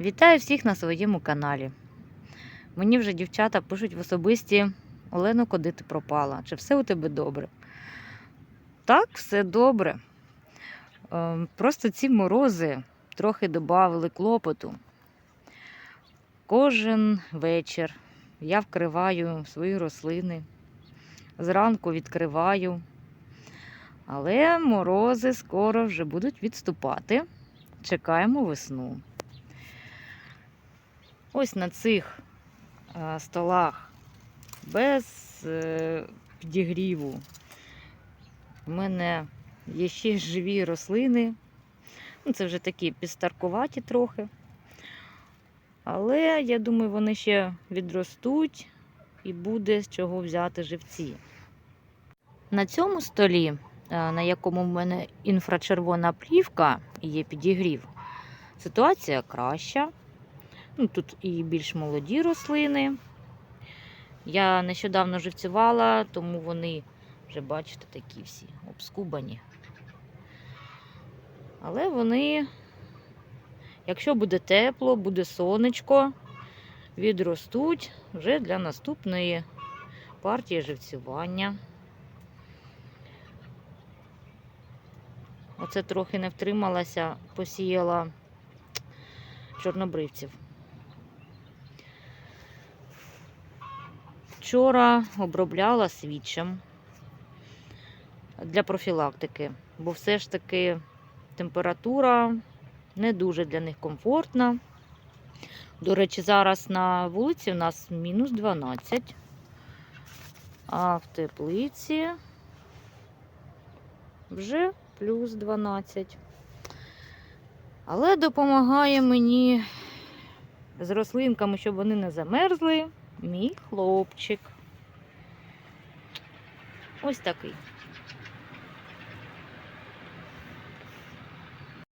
Вітаю всіх на своєму каналі. Мені вже дівчата пишуть в особисті Олено, куди ти пропала? Чи все у тебе добре? Так, все добре. Ем, Просто ці морози трохи додали клопоту. Кожен вечір я вкриваю свої рослини, зранку відкриваю. Але морози скоро вже будуть відступати. Чекаємо весну. Ось на цих е, столах без е, підігріву. У мене є ще живі рослини. Ну, це вже такі підстаркуваті трохи. Але я думаю, вони ще відростуть і буде з чого взяти живці. На цьому столі, е, на якому в мене інфрачервона плівка і є підігрів, ситуація краща. Ну, тут і більш молоді рослини. Я нещодавно живцювала, тому вони вже, бачите, такі всі обскубані. Але вони, якщо буде тепло, буде сонечко, відростуть вже для наступної партії живцювання. Оце трохи не втрималася, посіяла чорнобривців. Вчора обробляла свічем для профілактики, бо все ж таки температура не дуже для них комфортна. До речі, зараз на вулиці у нас мінус 12, а в теплиці вже плюс 12. Але допомагає мені з рослинками, щоб вони не замерзли, мій хлопчик. Ось такий.